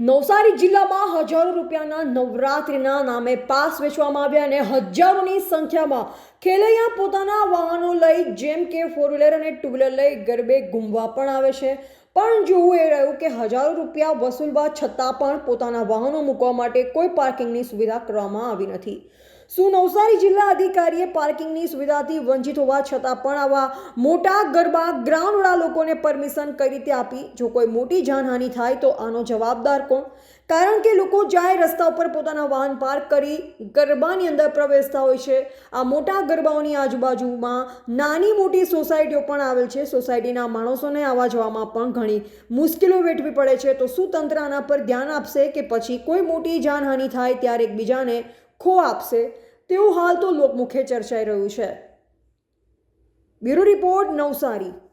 નવસારી જિલ્લામાં હજારો રૂપિયાના નવરાત્રિના નામે પાસ વેચવામાં આવ્યા અને હજારોની સંખ્યામાં ખેલૈયા પોતાના વાહનો લઈ જેમ કે ફોર વ્હીલર અને ટુ વ્હીલર લઈ ગરબે ઘૂમવા પણ આવે છે. પણ જોવું એ રહ્યું કે હજારો રૂપિયા વસૂલવા છતાં પણ પોતાના વાહનો મૂકવા માટે કોઈ પાર્કિંગની સુવિધા કરવામાં આવી નથી. શું નવસારી જિલ્લા અધિકારીએ પાર્કિંગની સુવિધાથી વંચિત હોવા છતાં પણ આવા મોટા ગરબા ગ્રાઉન્ડવાળા લોકોને પરમિશન કઈ રીતે આપી? જો કોઈ મોટી જાનહાનિ થાય તો આનો જવાબદાર કોણ? કારણ કે લોકો જાય રસ્તા ઉપર પોતાના વાહન પાર્ક કરી ગરબાની અંદર પ્રવેશતા હોય છે. આ મોટા ગરબાઓની આજુબાજુમાં નાની મોટી સોસાયટીઓ પણ આવેલ છે. સોસાયટીના માણસોને આવવા જવામાં પણ ઘણી મુશ્કેલીઓ વેઠવી પડે છે. તો શું તંત્ર આના પર ધ્યાન આપશે કે પછી કોઈ મોટી જાનહાનિ થાય ત્યારે એકબીજાને ખો આપશે? તેવું હાલ તો લોકમુખે ચર્ચાઈ રહ્યું છે. Bureau report Navsari.